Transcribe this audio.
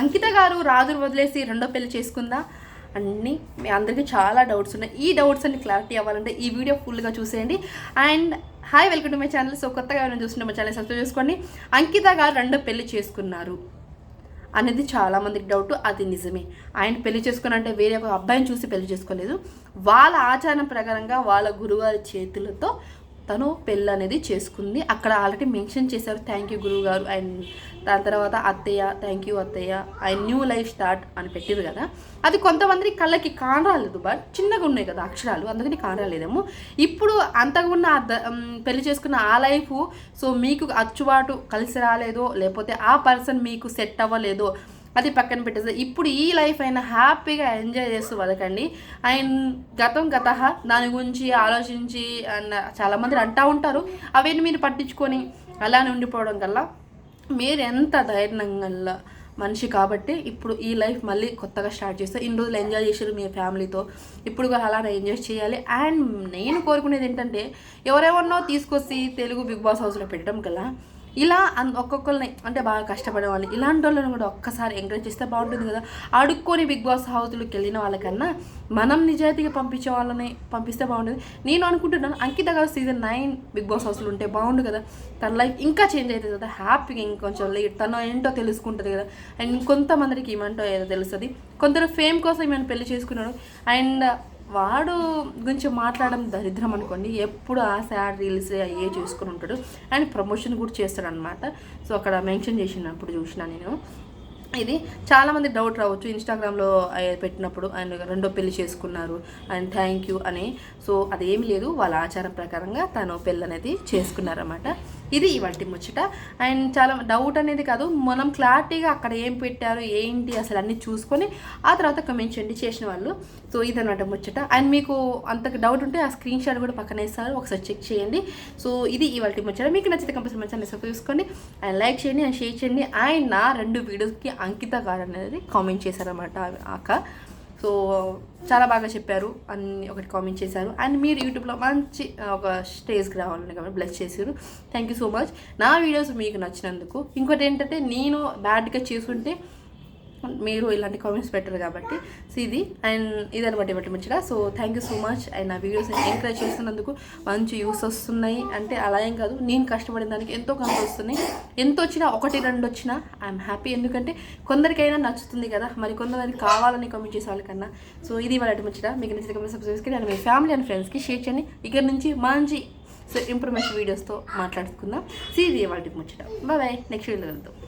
అంకిత గారు రాదురు వదిలేసి రెండో పెళ్ళి చేసుకుందా? అన్నీ మీ అందరికీ చాలా డౌట్స్ ఉన్నాయి. ఈ డౌట్స్ అన్ని క్లారిటీ అవ్వాలంటే ఈ వీడియో ఫుల్గా చూసేయండి. And hi welcome to my channel so కొత్తగా ఎవరైనా చూస్తుంటే మా ఛానల్ సబ్స్క్రైబ్ చేసుకోండి. అంకిత గారు రెండో పెళ్ళి చేసుకున్నారు అనేది చాలామందికి డౌట్ అది నిజమే. ఆయన పెళ్ళి చేసుకున్నంటే వేరే ఒక అబ్బాయిని చూసి పెళ్ళి చేసుకోలేదు. వాళ్ళ ఆచారం ప్రకారంగా వాళ్ళ గురువారి చేతులతో తను పెళ్ళి అనేది చేసుకుంది. అక్కడ ఆల్రెడీ మెన్షన్ చేశారు థ్యాంక్ యూ గురువు గారు అండ్ దాని తర్వాత అత్తయ్య థ్యాంక్ యూ అత్తయ్య ఐ న్యూ లైఫ్ స్టార్ట్ అని పెట్టారు కదా. అది కొంతమంది కళ్ళకి కానరాలేదు బట్ చిన్నగా ఉన్నాయి కదా అక్షరాలు అందుకని కానరాలేదేమో ఇప్పుడు అంతగా ఉన్న పెళ్ళి చేసుకున్న ఆ లైఫ్ సో మీకు అచ్చుబాటు కలిసి రాలేదో లేకపోతే ఆ పర్సన్ మీకు సెట్ అవ్వలేదో అది పక్కన పెట్టేసి ఇప్పుడు ఈ లైఫ్ అయినా హ్యాపీగా ఎంజాయ్ చేస్తూ బతకండి. అండ్ గతం గత దాని గురించి ఆలోచించి అన్న చాలామంది అంటూ ఉంటారు. అవన్నీ మీరు పట్టించుకొని అలానే ఉండిపోవడం కల్లా మీరు ఎంత ధైర్యంగా మనిషి కాబట్టి ఇప్పుడు ఈ లైఫ్ మళ్ళీ కొత్తగా స్టార్ట్ చేస్తే ఇన్ని రోజులు ఎంజాయ్ చేశారు మీ ఫ్యామిలీతో. ఇప్పుడు కూడా అలానే ఎంజాయ్ చేయాలి. అండ్ నేను కోరుకునేది ఏంటంటే ఎవరెవరినో తీసుకొచ్చి తెలుగు బిగ్ బాస్ హౌస్లో పెట్టడం కల్లా ఇలా అన్ ఒక్కొక్కరిని అంటే బాగా కష్టపడే వాళ్ళని ఇలాంటి వాళ్ళని కూడా ఒక్కసారి ఎంకరేజ్ చేస్తే బాగుంటుంది కదా. అడుక్కొని బిగ్ బాస్ హౌస్లోకి వెళ్ళిన వాళ్ళకన్నా మనం నిజాయితీగా పంపించే వాళ్ళని పంపిస్తే బాగుంటుంది. నేను అనుకుంటున్నాను అంకిత గారు సీజన్ నైన్ బిగ్ బాస్ హౌస్లో ఉంటే బాగుండు కదా. తన లైఫ్ ఇంకా చేంజ్ అవుతుంది కదా. హ్యాపీగా ఇంకొంచెం లేట్ తను ఏంటో తెలుసుకుంటుంది కదా. అండ్ కొంతమందికి ఏమంటో ఏదో తెలుస్తుంది. కొందరు ఫేమ్ కోసం ఏమైనా పెళ్ళి చేసుకున్నాడు. అండ్ వాడు గురించి మాట్లాడడం దరిద్రం అనుకోండి. ఎప్పుడు ఆ సాడ్ రీల్స్ అయ్యే చూసుకుని ఉంటాడు. అండ్ ప్రమోషన్ కూడా చేస్తాడు అనమాట సో అక్కడ మెన్షన్ చేసినప్పుడు చూసిన నేను. ఇది చాలామంది డౌట్ రావచ్చు. ఇన్స్టాగ్రామ్లో పెట్టినప్పుడు ఆయన రెండో పెళ్ళి చేసుకున్నారు అండ్ థ్యాంక్ యూ అని. సో అదేమి లేదు. వాళ్ళ ఆచారం ప్రకారంగా తను పెళ్ళి అనేది చేసుకున్నారన్నమాట. ఇది ఇవాటి ముచ్చట. అండ్ చాలా డౌట్ అనేది కాదు మనం క్లారిటీగా అక్కడ ఏం పెట్టారు ఏంటి అసలు అన్నీ చూసుకొని ఆ తర్వాత కమెంట్ చేయండి చేసిన వాళ్ళు. సో ఇదన్నమాట ముచ్చట. అండ్ మీకు అంత డౌట్ ఉంటే ఆ స్క్రీన్ షాట్ కూడా పక్కన వేస్తారు ఒకసారి చెక్ చేయండి. సో ఇది ఇవాళ ముచ్చట. మీకు నచ్చితే కంపల్సరీ మంచిగా సబ్స్క్రైబ్ చేసుకోండి. అండ్ లైక్ చేయండి అండ్ షేర్ చేయండి. అండ్ నా రెండు వీడియోస్కి అంకిత గారు అనేది కామెంట్ చేశారన్నమాట ఆ అక్క సో చాలా బాగా చెప్పారు. అన్ని ఒకటి కామెంట్ చేశారు. అండ్ మీరు యూట్యూబ్లో మంచి ఒక స్టేజ్కి రావాలని కాబట్టి బ్లెస్ చేశారు. థ్యాంక్ యూ సో మచ్ నా వీడియోస్ మీకు నచ్చినందుకు. ఇంకోటి ఏంటంటే నేను బ్యాడ్గా చేసుంటే మీరు ఇలాంటి కామెంట్స్ పెట్టరు కాబట్టి. సో ఇది అండ్ ఇదనమాట ఇవ్వటం మంచిగా so thank you so much and నా వీడియోస్ ఎంకరేజ్ చేస్తున్నందుకు మంచి యూస్ వస్తున్నాయి. అంటే అలా ఏం కాదు. నేను కష్టపడిన దానికి ఎంతో కొంత వస్తున్నాయి. ఎంత వచ్చినా ఒకటి రెండు వచ్చినా ఐఎమ్ హ్యాపీ ఎందుకంటే కొందరికైనా నచ్చుతుంది కదా. మరి కొందరికి కావాలని కామెంట్ చేసే వాళ్ళకన్నా. సో ఇది వాళ్ళ మంచిగా మీకు నచ్చిన కమెంట్ సబ్స్క్రైబ్ చేసుకుని మీ ఫ్యామిలీ అండ్ ఫ్రెండ్స్కి షేర్ చేయండి. ఇక్కడ నుంచి మంచి సో ఇంప్రూవ్మెంట్ వీడియోస్తో మాట్లాడుకుందాం. సీ ఇది వాళ్ళకి ముచ్చట. బాయ్ నెక్స్ట్ వీడియోలో వెళ్తాం